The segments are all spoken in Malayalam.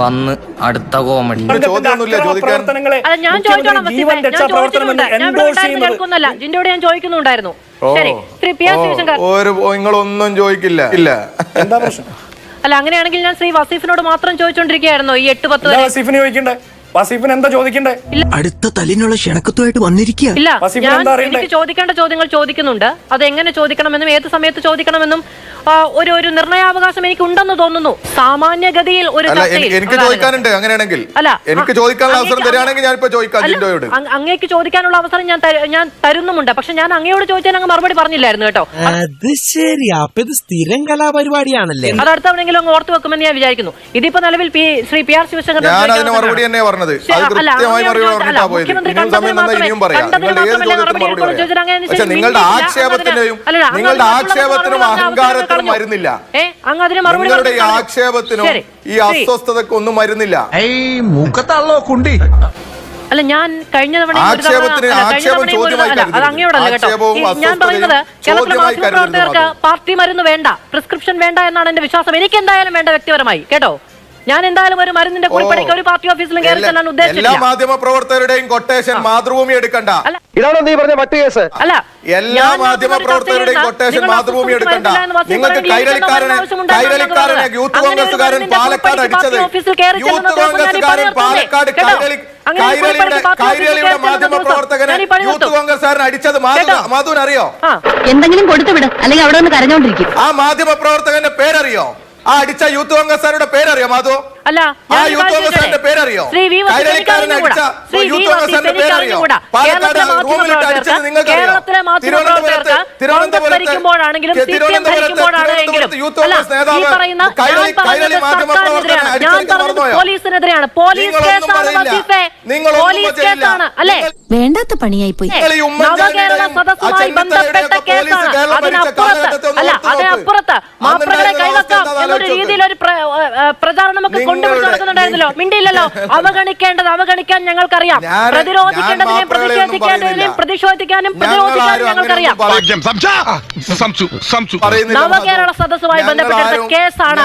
വന്ന് അടുത്ത കോമഡി പ്രവർത്തനങ്ങളെ ഞാൻ മുഖ്യമന്ത്രി ചോദിച്ചോളാം വസീഫെ. ജീവൻ ഞാൻ ഞാൻ ഇവിടെ endorse ഉണ്ടായിരുന്നു ചെയ്യുന്നത്. കേൾക്കുന്നില്ല. ജിൻഡോട് ഞാൻ ചോദിക്കുന്നുണ്ടായിരുന്നു. ശരി. Shri P R O, Sivasankar ഒരു നിങ്ങളൊന്നും ചോദിക്കില്ല. ഇല്ല. എന്താ പ്രശ്നം? അല്ല അങ്ങനെയാണെങ്കിൽ ഞാൻ ശ്രീ വസീഫിനോട് മാത്രം ചോദിച്ചോണ്ടിരിക്കുകയായിരുന്നു ഈ എട്ട് പത്ത് എന്താ വരെ. വസീഫിന് ചോദിക്കണ്ടേ? വസീഫിന് എന്താ ചോദിക്കണ്ടേ? അടുത്ത തല്ലിനുള്ള ക്ഷണക്കത്തുമായിട്ട് വന്നിരിക്കുക. ഇല്ല വസീഫിന് ഞാൻ എന്താ അറിയണ്ടേ? എനിക്ക് ചോദിക്കേണ്ട ചോദ്യങ്ങൾ ചോദിക്കുന്നുണ്ട്. അത് എങ്ങനെ ചോദിക്കണമെന്നും ഏത് സമയത്ത് ചോദിക്കണമെന്നും ഒരു ഒരു നിർണയാവകാശം എനിക്ക് ഉണ്ടെന്ന് തോന്നുന്നു. സാമാന്യഗതിയിൽ ഒരു അല്ല എനിക്ക്. ചോദിക്കാനുണ്ട് അങ്ങനെയാണെങ്കിൽ. അല്ല എനിക്ക് ചോദിക്കാനുള്ള അവസരം അങ്ങേക്ക് ഞാൻ ഇപ്പൊ ചോദിക്കാം ജിൻഡോയോട്. അങ്ങേക്ക് ചോദിക്കാനുള്ള അവസരം ഞാൻ ഞാൻ തരുന്നുമുണ്ട്. പക്ഷെ ഞാൻ അങ്ങയോട് ചോദിച്ചാൽ അങ്ങ് മറുപടി പറഞ്ഞില്ലായിരുന്നു കേട്ടോ. അത് ശരി. അപ്പൊ ഇത് സ്ഥിരം കലാപരിപാടിയാണല്ലേ? അത് അടുത്തവണെങ്കിലും അങ്ങ് ഓർത്ത് വെക്കുമെന്ന് ഞാൻ വിചാരിക്കുന്നു. ഇതിപ്പോ നിലവിൽ P Shri P R Sivasankar നിങ്ങളുടെ. ആക്ഷേപത്തിന്റെയും നിങ്ങളുടെ ആക്ഷേപത്തിനും അഹങ്കാരത്തിനും അവസരം മരുന്നില്ല. അങ്ങ് അതിന് മറുപടി ഈ ആക്ഷേപത്തിനും ഈ. ഒന്നും മരുന്നില്ല. കുണ്ടി. അല്ല ഞാൻ കഴിഞ്ഞ തവണ അത് അങ്ങയോടല്ല കേട്ടോ. ഞാൻ പറയുന്നത് കേരളത്തിലെ മാധ്യമപ്രവർത്തകർക്ക് പാർട്ടി മരുന്ന് വേണ്ട പ്രിസ്ക്രിപ്ഷൻ വേണ്ട എന്നാണ് എന്റെ വിശ്വാസം. എനിക്ക് എന്തായാലും വേണ്ട വ്യക്തിപരമായി കേട്ടോ? ഞാൻ എന്തായാലും ഒരു മരുന്നിന്റെ കുറിപ്പടിക്ക് ഒരു പാർട്ടി ഓഫീസിലും കയറി എല്ലാ- ഉദ്ദേശിച്ചില്ല എല്ലാ ഉദ്ദേശിച്ചില്ല മാധ്യമ പ്രവർത്തകരുടെയും കൊട്ടേഷൻ മാതൃഭൂമി എടുക്കണ്ട. ഇതാണ് നീ പറഞ്ഞ മറ്റു കേസ്? അല്ല. എല്ലാ ഞാൻ മാധ്യമ പ്രവർത്തകരുടെയും കൊട്ടേഷൻ മാതൃഭൂമി എടുക്കണ്ട. നിങ്ങൾക്ക് പറയുന്നത് കൈരളിക്കാരനെ കൈരളിക്കാരനെ യൂത്ത് അങ്ങനെ ഒരു കോൺഗ്രസ്സുകാരൻ മരുന്നിന്റെ പാലക്കാട് അടിച്ചത് പാർട്ടി ഓഫീസിൽ കയറി യൂത്ത് ചെല്ലുന്ന ദിവസം ഞാൻ ഈ കോൺഗ്രസ്സുകാരൻ പണി പാലക്കാട്. കൈരളി അങ്ങനെ ഒരു കൈരളിയുടെ കുറിപ്പടി പാർട്ടി ഓഫീസിൽ കൈരളിയുടെ മാധ്യമ പ്രവർത്തകനെ ഞാൻ ഈ പണി യൂത്ത്. കോൺഗ്രസ്സുകാരൻ അടിച്ചത് കേട്ടോ? മാധുവിനറിയോ? ആ. എന്തെങ്കിലും കൊടുത്തു വിട് അല്ലെങ്കിൽ അവിടെ നിന്ന് കരഞ്ഞോണ്ടിരിക്കും. ആ മാധ്യമ പ്രവർത്തകന്റെ പേരറിയോ? ആ അടിച്ച യൂത്ത് കോൺഗ്രസ്സുകാരുടെ പേരറിയോ മാധു? അല്ല ആ യൂത്ത് കോൺഗ്രസ്സുകാരുടെ? പേരറിയോ? അടിച്ച യൂത്ത് പേരറിയോ. പാലക്കാട് റൂമിലിട്ട് അടിച്ചത് നിങ്ങൾക്ക് യൂത്ത് കോൺഗ്രസ് ഈ നേതാവ് കൈരളി കൈരളി മാധ്യമ പ്രവർത്തകനെ അടിച്ചടിക്കാൻ മറന്നുപോയോ നിങ്ങളൊന്നും ചെയ്യില്ല. വേണ്ടാത്ത പണിയായി പോയി. നവകേരള സദസ്സുമായി ബന്ധപ്പെട്ട കേസാണ്. അതിനപ്പുറത്ത്. അല്ല. അതിനപ്പുറത്ത്. മാപ്രകളെ കൈവക്കാം എന്നൊരു രീതിയിൽ ഒരു പ്രചാരണം ഒക്കെ നിങ്ങളുടെ- നടക്കുന്നുണ്ടായിരുന്നല്ലോ മിണ്ടിയില്ലല്ലോ. അവഗണിക്കേണ്ടത് അവഗണിക്കാൻ ഞങ്ങൾക്കറിയാം. പ്രതിരോധിക്കേണ്ടതിനെയും പ്രതിഷേധിക്കേണ്ടതിനെയും. പ്രതിഷേധിക്കാനും ഞങ്ങൾ പ്രതിരോധിക്കാനും ഞങ്ങൾക്കറിയാം. നവകേരള സദസ്സുമായി ബന്ധപ്പെട്ട കേസാണ്.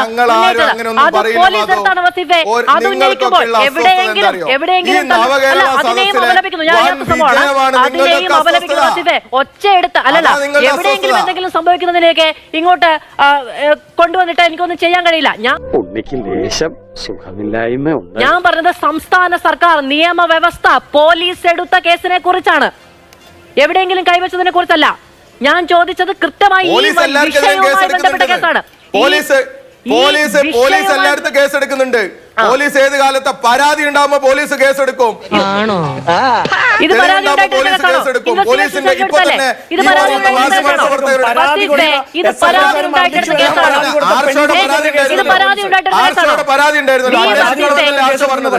അത് പോലീസ് എടുത്താണ് വസീഫെ? അത് ഉന്നയിക്കുമ്പോൾ എവിടെയെങ്കിലും അറിയോ? എവിടെയെങ്കിലും അല്ല അതിനെയും അപലപിക്കുന്നു. ഞാൻ അറിയാത്ത സംഭവമാണ്. അതിനെയും അപലപിക്കുന്നു വസീഫെ ഒച്ചയെടുത്ത് അല്ലല്ല. എവിടെയെങ്കിലും. എന്തെങ്കിലും സംഭവിക്കുന്നതിനെയൊക്കെ ഇങ്ങോട്ട് കൊണ്ടുവന്നിട്ട് എനിക്കൊന്നും ചെയ്യാൻ കഴിയില്ല. ഞാൻ ഉണ്ണിക്ക് ലേശം സുഖമില്ലായ്മ ഉണ്ട്. ഞാൻ പറഞ്ഞത് സംസ്ഥാന സർക്കാർ നിയമവ്യവസ്ഥ പോലീസ് എടുത്ത കേസിനെ കുറിച്ചാണ്. എവിടെയെങ്കിലും കൈവച്ചതിനെ കുറിച്ചല്ല. ഞാൻ ചോദിച്ചത് കൃത്യമായി ഈ പോലീസ് എല്ലാവർക്കെതിരെ വിഷയവുമായി ബന്ധപ്പെട്ട കേസാണ്. പോലീസ് പോലീസ് പോലീസ് എല്ലായിടത്തും കേസ് എടുക്കുന്നുണ്ട് പോലീസ് ഏത് കാലത്ത് പരാതി ഉണ്ടാകുമ്പോ പോലീസ് കേസ് എടുക്കും പോലീസ് കേസ് എടുക്കും പോലീസിന്റെ ഇപ്പൊ തന്നെ ഇത് പരാതി ഉണ്ടായിരുന്നല്ലോ. കേസാണോ? പരാതി ഉണ്ടായിരുന്നല്ലോ? ഈ പരാതി ആർഷോ പറഞ്ഞത്?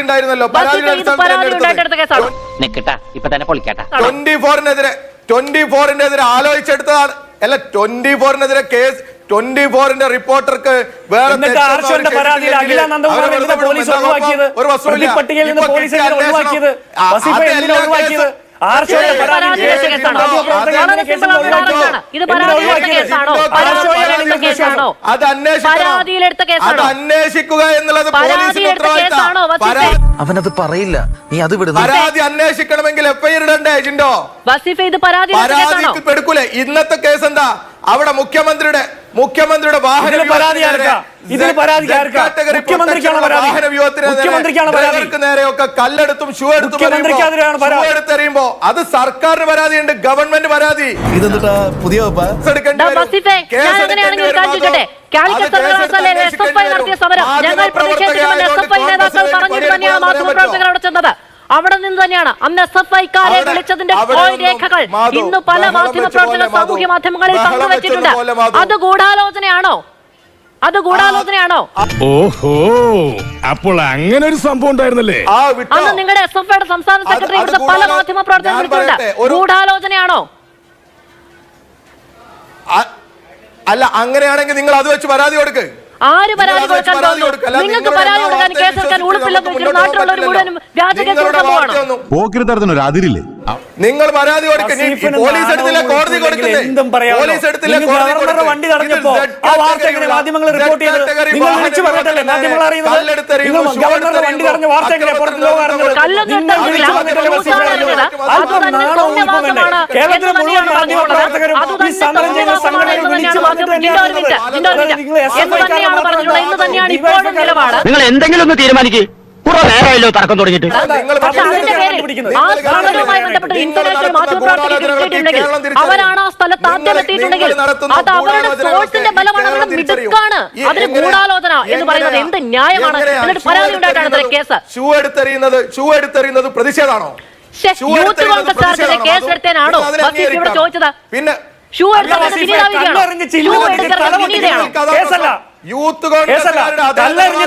ഉണ്ടായിരുന്നല്ലോ? ട്വന്റി ഫോറിനെതിരെ ട്വന്റി ഫോറിനെതിരെ ആലോചിച്ചെടുത്തതാണ്. അല്ല ട്വന്റി ഫോറിനെതിരെ കേസ് ട്വന്റി ഫോറിന്റെ റിപ്പോർട്ടർക്ക് വേറെ അത്? അന്വേഷിക്കുക എന്നുള്ളത്? അവനത് പറയില്ല. നീ അത് വിടുന്നു. പരാതി അന്വേഷിക്കണമെങ്കിൽ എഫ്ഐആർ ഇടണ്ടേ ജിൻഡോ? പരാതി എടുക്കൂലേ ഇന്നത്തെ കേസ് എന്താ? അവിടെ മുഖ്യമന്ത്രിയുടെ മുഖ്യമന്ത്രിയുടെ വാഹന ഇതിന് പരാതി ആർക്കാ? ഇതിന് പരാതി മുഖ്യമന്ത്രിക്കാണ് പരാതി. വാഹന മുഖ്യമന്ത്രിക്കാണ് പരാതി. നേരെയൊക്കെ കല്ലെടുത്തും ഷൂ എടുത്തും. എടുത്തെറിയുമ്പോ അത് സർക്കാരിന് പരാതിയുണ്ട് ഗവൺമെന്റ് പരാതി ഇതെന്താ പുതിയ. കാലിക്കറ്റ് എസ് എഫ് ഐ നടത്തിയ സമരം ഞങ്ങൾ പ്രതിഷേധിക്കുമെന്ന് എസ് എഫ് ഐ നേതാക്കൾ പറഞ്ഞിട്ട് തന്നെയാണ് മാധ്യമപ്രവർത്തകർ അവിടെ ചെന്നത് തന്നെയാണ്. അന്ന് എസ് എഫ് ഐക്കാരെ വിളിച്ചതിന്റെ രേഖകൾ. ഇന്ന് പല മാധ്യമ പ്രവർത്തന പ്രവർത്തകർ സാമൂഹ്യ മാധ്യമങ്ങളിൽ പങ്കുവച്ചിട്ടുണ്ട്. അത് ഗൂഢാലോചനയാണോ? അത് ഗൂഢാലോചനയാണോ? ഓഹോ അപ്പോൾ അങ്ങനെ ഒരു സംഭവം ഉണ്ടായിരുന്നല്ലേ? ആ വിട്ടോ. അന്ന് നിങ്ങളുടെ എസ് എഫ് ഐയുടെ സംസ്ഥാന സെക്രട്ടറി ഇവിടുത്തെ പല മാധ്യമ പ്രവർത്തകർ വിളിച്ചിട്ടുണ്ട്. ഗൂഢാലോചനയാണോ? അ- അല്ല അങ്ങനെയാണെങ്കിൽ നിങ്ങൾ അത് വെച്ച് പരാതി കൊടുക്ക്. ആര് പരാതി കൊടുക്കാൻ തോന്നുന്നു നിങ്ങൾക്ക് പരാതി കൊടുക്കാൻ കേസെടുക്കാൻ ഉളുപ്പില്ലെന്ന് നാട്ടിലുള്ളവർ മുഴുവനും വ്യാജ കേസ് നിങ്ങളുടെ കൊടുക്കാൻ പോകണം വാർത്തയൊന്നും പോക്കിരിത്തരത്തിനൊരു അതിരില്ലേ? നിങ്ങൾ പരാതി പോലീസ് എടുത്തില്ല കോടതി. പോലീസ് എടുത്തില്ല നിങ്ങൾ ഗവർണറുടെ വണ്ടി തടഞ്ഞപ്പോ ആ വാർത്ത എങ്ങനെ മാധ്യമങ്ങൾ റിപ്പോർട്ട് ചെയ്തത്? നിങ്ങൾ വാഹന വിളിച്ചു പറഞ്ഞിട്ടല്ലേ മാധ്യമങ്ങൾ അറിയുന്നത്? ഗവർണറുടെ വണ്ടി തടഞ്ഞ വാർത്ത എങ്ങനെ പുറത്ത് ലോകം അറിഞ്ഞത്? വിളിച്ചു പറഞ്ഞിട്ടല്ലേ. അല്പം വേണ്ടേ? കേരളത്തിലെ മുഴുവൻ മാധ്യമ പ്രവർത്തകരും ഈ സമരം ചെയ്യുന്ന സംഘടനകൾ വിളിച്ചു പറഞ്ഞിട്ട് തന്നെയാണ് നിങ്ങൾ എന്തെങ്കിലും ഒന്ന് തീരുമാനിക്ക് കുറെ നേരമല്ലോ തർക്കം തുടങ്ങിയിട്ട്. നിങ്ങൾ പക്ഷെ അതിന്റെ പേരിൽ ആ സ്ഥാപനവുമായി ബന്ധപ്പെട്ട് ഇന്റർനാഷണൽ മാധ്യമപ്രവർത്തകർ എത്തിയിട്ടുണ്ടെങ്കിൽ അവരാണ് ആ സ്ഥലത്ത് ആദ്യം എത്തിയിട്ടുണ്ടെങ്കിൽ അത് അവരുടെ സോഴ്സിന്റെ ബലമാണ് അവരുടെ മിടുക്കാണ് അതിന് ഗൂഢാലോചന എന്ന് പറയുന്നത് എന്ത് ന്യായമാണ്? എന്നിട്ട് പരാതി ഉണ്ടായിട്ടാണ് കേസ് ഷൂ എടുത്തെറിയുന്നത് ഷൂ എടുത്തെറിയുന്നത് പ്രതിഷേധമാണോ? Shoe youth Congress? കേസ് എടുത്തേനാണോ ഇവിടെ ചോദിച്ചത്? പിന്നെ ഷൂ എടുത്തത് വിനീതാവിനെയാണോ ഷൂ എടുത്തത് വിനീതയാണോ കേസല്ല. യൂത്ത് കോൺഗ്രസ്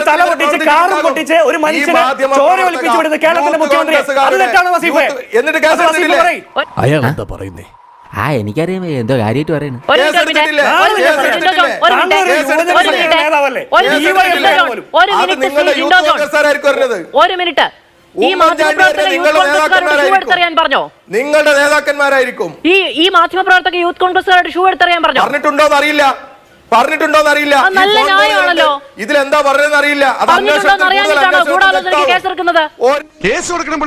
തല പൊട്ടിച്ച് കാറും. പൊട്ടിച്ച് ഒരു മനുഷ്യനെ മാധ്യമ ചോര പ്രവർത്തക, ഒലിപ്പിച്ചു വിടുന്ന കേരളത്തിലെ യൂത്ത് മുഖ്യമന്ത്രി. അത് തെറ്റാണ് വസീഫെ? എന്നിട്ട് അയാൾ എന്താ പറയുന്നേ? ആ എനിക്കറിയാം എന്തോ കാര്യമായിട്ട് പറയുന്നു. ഒരു മിനിറ്റ് ഈ യൂത്ത് കോൺഗ്രസ്സുകാരോട് ഷൂ. എടുത്തറിയാൻ പറഞ്ഞോ? നിങ്ങളുടെ നേതാക്കന്മാരായിരിക്കും. ഈ ഈ മാധ്യമപ്രവർത്തക യൂത്ത് കോൺഗ്രസ്സുകാരോട് ഷൂ എടുത്തറിയാൻ പറഞ്ഞു? പറഞ്ഞിട്ടുണ്ടോ അറിയില്ല. പറഞ്ഞിട്ടുണ്ടോന്ന് അറിയില്ല. ഇതിൽ എന്താ പറഞ്ഞതെന്ന് അറിയില്ല കേസ് കൊടുക്കണം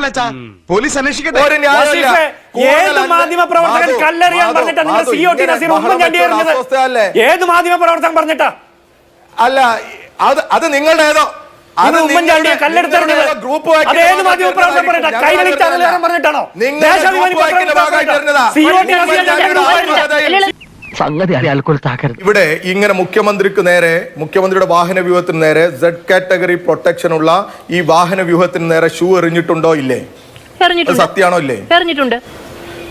പോലീസ് അന്വേഷിക്കട്ടെ. ഒരു ന്യായമില്ല. ഏത് മാധ്യമ പ്രവർത്തകൻ കല്ലെറിയാൻ പറഞ്ഞിട്ടാ നിങ്ങൾ C O T Naseer Oommen Chandy? ഏത് മാധ്യമ പ്രവർത്തകൻ പറഞ്ഞിട്ടാ? അല്ല അത് അത് നിങ്ങളുടെ ഏതോ അത് നിങ്ങൾ ഉമ്മൻചാണ്ടിയെ ഗ്രൂപ്പ് അത് ഏത് മാധ്യമ കൈരളി പറഞ്ഞതല്ല. ചാനലുകാരൻ പറഞ്ഞിട്ടാണോ? നിങ്ങളുടെ സംഗതി താക്കരുത്. ഇവിടെ ഇങ്ങനെ മുഖ്യമന്ത്രിക്ക് നേരെ മുഖ്യമന്ത്രിയുടെ വാഹന വ്യൂഹത്തിന് നേരെ സെഡ് കാറ്റഗറി പ്രൊട്ടക്ഷൻ ഉള്ള ഈ വാഹന വ്യൂഹത്തിന് നേരെ ഷൂ എറിഞ്ഞിട്ടുണ്ടോ? ഇല്ലേ? എറിഞ്ഞിട്ടുണ്ട്. സത്യാണോ ഇല്ലേ? എറിഞ്ഞിട്ടുണ്ട്.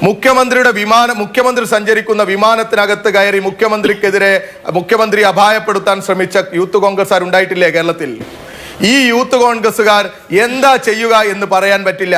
മുഖ്യമന്ത്രിയുടെ വിമാനം മുഖ്യമന്ത്രി സഞ്ചരിക്കുന്ന വിമാനത്തിനകത്ത് കയറി മുഖ്യമന്ത്രിക്കെതിരെ മുഖ്യമന്ത്രി അപായപ്പെടുത്താൻ ശ്രമിച്ച യൂത്ത് കോൺഗ്രസ് ഉണ്ടായിട്ടില്ലേ കേരളത്തിൽ? ഈ യൂത്ത് കോൺഗ്രസ്സുകാർ എന്താ ചെയ്യുക എന്ന് പറയാൻ പറ്റില്ല.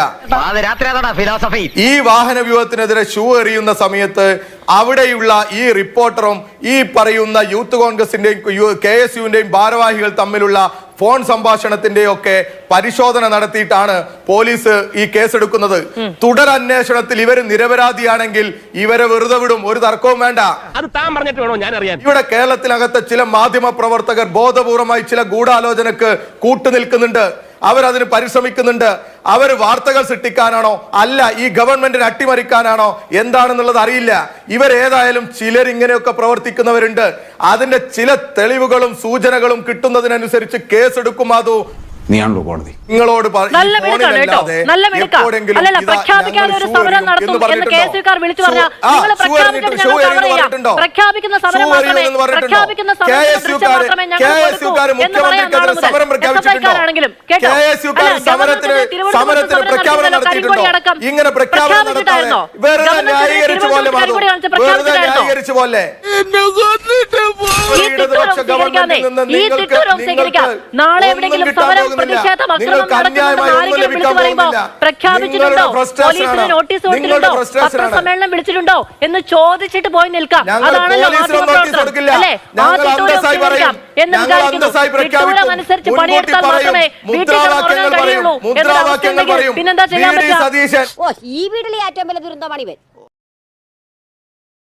ഈ വാഹന വ്യൂഹത്തിനെതിരെ ഷൂ എറിയുന്ന സമയത്ത് അവിടെയുള്ള ഈ റിപ്പോർട്ടറും ഈ പറയുന്ന യൂത്ത് കോൺഗ്രസിന്റെയും കെ എസ് യുവിന്റെയും ഭാരവാഹികൾ തമ്മിലുള്ള ഫോൺ സംഭാഷണത്തിന്റെയൊക്കെ പരിശോധന നടത്തിയിട്ടാണ് പോലീസ് ഈ കേസെടുക്കുന്നത്. തുടരന്വേഷണത്തിൽ ഇവർ നിരപരാധിയാണെങ്കിൽ ഇവരെ വെറുതെ വിടും. ഒരു തർക്കവും വേണ്ട. അത് താൻ പറഞ്ഞിട്ട് വേണോ? ഞാൻ അറിയാൻ ഇവിടെ കേരളത്തിനകത്ത് ചില മാധ്യമ പ്രവർത്തകർ ബോധപൂർവമായി ചില ഗൂഢാലോചനക്ക് കൂട്ടുനിൽക്കുന്നുണ്ട്. അവരതിന് പരിശ്രമിക്കുന്നുണ്ട്. അവർ വാർത്തകൾ സൃഷ്ടിക്കാനാണോ? അല്ല ഈ ഗവൺമെന്റിനെ അട്ടിമറിക്കാനാണോ? എന്താണെന്നുള്ളത് അറിയില്ല. ഇവരേതായാലും ചിലർ ഇങ്ങനെയൊക്കെ പ്രവർത്തിക്കുന്നവരുണ്ട്. അതിന്റെ ചില തെളിവുകളും സൂചനകളും കിട്ടുന്നതിനനുസരിച്ച് കേസെടുക്കും അതോ നീയാണല്ലോ കോടതി. നിങ്ങളോട് നല്ല മിടുക്കാണ് കേട്ടോ. നല്ല മിടുക്കാണ് അല്ലല്ല പ്രഖ്യാപിക്കാതെ ഒരു സമരം നടത്തും എന്ന് എന്ന് കെ എസ് യുക്കാർ വിളിച്ചു പറഞ്ഞാൽ നിങ്ങൾ പ്രഖ്യാപിച്ചിട്ട് ഞങ്ങൾ കവർ ചെയ്യാം. പ്രഖ്യാപിക്കുന്ന സമരം മാത്രമേ? പ്രഖ്യാപിക്കുന്ന യുക്കാര് മാത്രമേ ഞങ്ങൾ എന്ന് സമരം പ്രഖ്യാപിച്ചിട്ടുണ്ടോ? ആണെങ്കിലും കേട്ടോ. സമരത്തിന് സമരം പ്രഖ്യാപനം നടത്തിയിട്ടുണ്ടോ? ഇങ്ങനെ പ്രഖ്യാപനം നടത്താതെ? വെറുതെ ന്യായീകരിച്ചു പോലെ കാണിച്ച് ന്യായീകരിച്ചു പോലെ. ഈ തിട്ടൂരം സ്വീകരിക്കാതെ നാളെ ഒന്നും എവിടെയെങ്കിലും സമരം പോകുന്നില്ല. പ്രതിഷേധം അക്രമം നിങ്ങൾക്ക് നടക്കുന്നുണ്ടെന്ന് അന്യായമായി ഒന്നും ആരെങ്കിലും ലഭിക്കാൻ പോകുന്നില്ല. പ്രഖ്യാപിച്ചിട്ടുണ്ടോ? പോലീസിന് നോട്ടീസ് കൊടുത്തിട്ടുണ്ടോ? പത്രസമ്മേളനം വിളിച്ചിട്ടുണ്ടോ? എന്ന് ചോദിച്ചിട്ട് പോയി നിൽക്കാം. അതാണല്ലോ. അല്ലേ. എന്ന് വിചാരിക്കുന്നു. അനുസരിച്ച് പണിയെടുത്താൽ മാത്രമേ വീട്ടിൽ കഴിയുള്ളൂ. പിന്നെന്താ ചെയ്യാൻ പറ്റുക? ഓ ഈ വീട്ടിലെ ഏറ്റവും വലിയ ദുരന്തമാണ് ഇവൻ